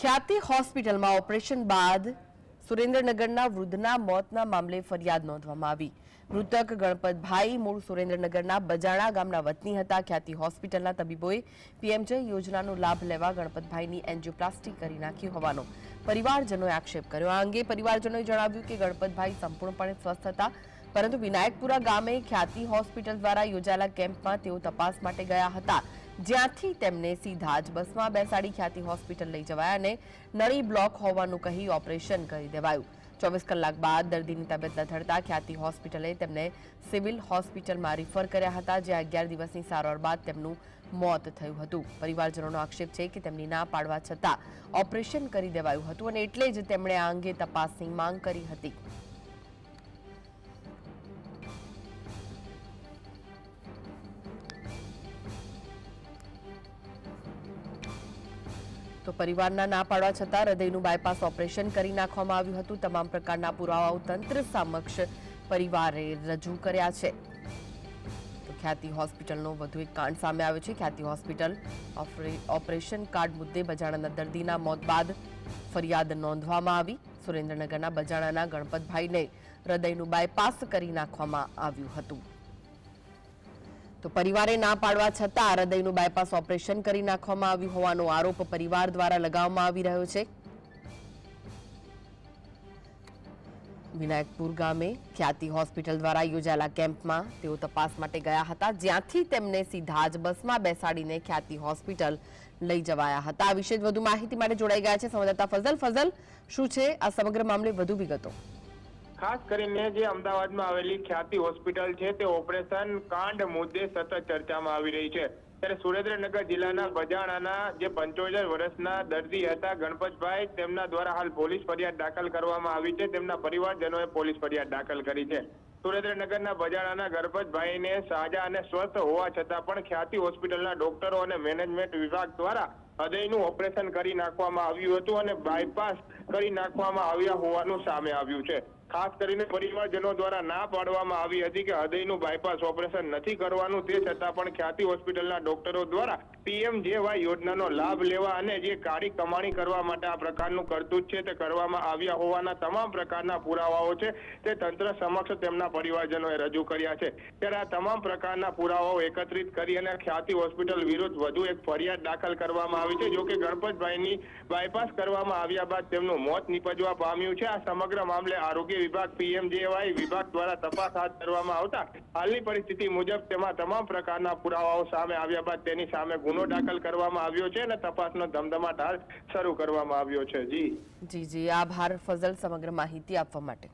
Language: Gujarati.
ખ્યાતિ હોસ્પિટલમાં ઓપરેશન બાદ સુરેન્દ્રનગરના વૃદ્ધના મોતના મામલે ફરિયાદ નોંધવામાં આવી. મૃતક ગણપતભાઈ મૂળ સુરેન્દ્રનગરના બજાણા ગામના વતની હતા. ખ્યાતિ હોસ્પિટલના તબીબોએ પીએમજય યોજનાનો લાભ લેવા ગણપતભાઈની એન્જિયોપ્લાસ્ટી કરી નાખી હોવાનો પરિવારજનોએ આક્ષેપ કર્યો. આ અંગે પરિવારજનોએ જણાવ્યું કે ગણપતભાઈ સંપૂર્ણપણે સ્વસ્થ હતા, પરંતુ વિનાયકપુરા ગામે ખ્યાતિ હોસ્પિટલ દ્વારા યોજાયેલા કેમ્પમાં તેઓ તપાસ માટે ગયા હતા. જ્યાંથી તેમને સીધા જ બસમાં બેસાડી ખ્યાતિ હોસ્પિટલ લઈ જવાયા અને નળી બ્લોક હોવાનું કહી ઓપરેશન કરી દેવાયું. ચોવીસ કલાક બાદ દર્દીની તબિયત લથડતા ખ્યાતિ હોસ્પિટલે તેમને સિવિલ હોસ્પિટલમાં રિફર કર્યા હતા જ્યાં અગિયાર દિવસની સારવાર બાદ તેમનું મોત થયું હતું. પરિવારજનોનો આક્ષેપ છે કે તેમની ના પાડવા છતાં ઓપરેશન કરી દેવાયું હતું અને એટલે જ તેમણે આ અંગે તપાસની માંગ કરી હતી. તો પરિવારના ના પાડવા છતાં હૃદયનું બાયપાસ ઓપરેશન કરી નાખવામાં આવ્યું હતું. તમામ પ્રકારના પુરાવાઓ તંત્ર સમક્ષ પરિવારે રજૂ કર્યા છે. તો ખ્યાતિ હોસ્પિટલનો વધુ એક કાંડ સામે આવ્યો છે. ખ્યાતિ હોસ્પિટલ ઓપરે- ઓપરેશન કાર્ડ મુદ્દે બજાણાના દર્દીના મોત બાદ ફરિયાદ નોંધવામાં આવી. સુરેન્દ્રનગરના બજાણાના ગણપતભાઈને હૃદયનું બાયપાસ કરી નાખવામાં આવ્યું હતું. તો પરિવારે ના પાડવા છતાં હૃદયનું બાયપાસ ઓપરેશન કરી નાખવામાં આવ્યું હોવાનો આરોપ પરિવાર દ્વારા લગાવવામાં આવી રહ્યો છે. વિનાયકપુર ગામે ખ્યાતિ હોસ્પિટલ દ્વારા યોજાયેલા કેમ્પમાં તેઓ તપાસ માટે ગયા હતા, જ્યાંથી તેમને સીધા જ બસમાં બેસાડીને ખ્યાતિ હોસ્પિટલ લઈ જવાયા હતા. આ વિશે વધુ માહિતી માટે જોડાઈ ગયા છે સંવાદદાતા ફઝલ. ફઝલ, શું છે? આ સમગ્ર મામલે વધુ વિગતો. ખાસ કરીને જે અમદાવાદમાં આવેલી ખ્યાતિ હોસ્પિટલ છે, તે ઓપરેશન કાંડ મુદ્દે સતત ચર્ચામાં આવી રહી છે. ત્યારે સુરેન્દ્રનગર જિલ્લાના બજાણાના જે પંચોતેર વર્ષના દર્દી હતા, ગણપતભાઈ, તેમના દ્વારા હાલ પોલીસ ફરિયાદ દાખલ કરવામાં આવી છે. તેમના પરિવારજનોએ પોલીસ ફરિયાદ દાખલ કરી છે. સુરેન્દ્રનગરના બજાણાના ગણપતભાઈને સાજા અને સ્વસ્થ હોવા છતાં પણ ખ્યાતિ હોસ્પિટલના ડોક્ટરો અને મેનેજમેન્ટ વિભાગ દ્વારા હૃદયનું ઓપરેશન કરી નાખવામાં આવ્યું હતું અને બાયપાસ કરી નાખવામાં આવ્યા હોવાનું સામે આવ્યું છે. ખાસ કરીને પરિવારજનો દ્વારા ના પાડવામાં આવી હતી કે હૃદયનું બાયપાસ ઓપરેશન નથી કરવાનું, તે છતાં પણ ખ્યાતિ હોસ્પિટલના ડોક્ટરો દ્વારા પીએમ જેવાય યોજનાનો લાભ લેવા અને જે કાળી કમાણી કરવા માટે આ પ્રકારનું કરતૂત છે તે કરવામાં આવ્યા હોવાના તમામ પ્રકારના પુરાવાઓ છે તે તંત્ર સમક્ષ તેમના પરિવારજનોએ રજૂ કર્યા છે. ત્યારે આ તમામ પ્રકારના પુરાવાઓ એકત્રિત કરી અને ખ્યાતિ હોસ્પિટલ વિરુદ્ધ વધુ એક ફરિયાદ દાખલ કરવામાં આવી છે, જોકે ગણપતભાઈની બાયપાસ કરવામાં આવ્યા બાદ તેમનું મોત નીપજવા પામ્યું છે. આ સમગ્ર મામલે આરોગ્ય વિભાગ પીએમજેવાય વિભાગ દ્વારા તપાસ હાથ ધરવામાં આવતા હાલની પરિસ્થિતિ મુજબ તેમાં તમામ પ્રકારના પુરાવાઓ સામે આવ્યા બાદ તેની સામે ગુનો દાખલ કરવામાં આવ્યો છે અને તપાસનો ધમધમાટ હાલ શરૂ કરવામાં આવ્યો છે. જી. જી જી. આભાર ફઝલ સમગ્ર માહિતી આપવા માટે.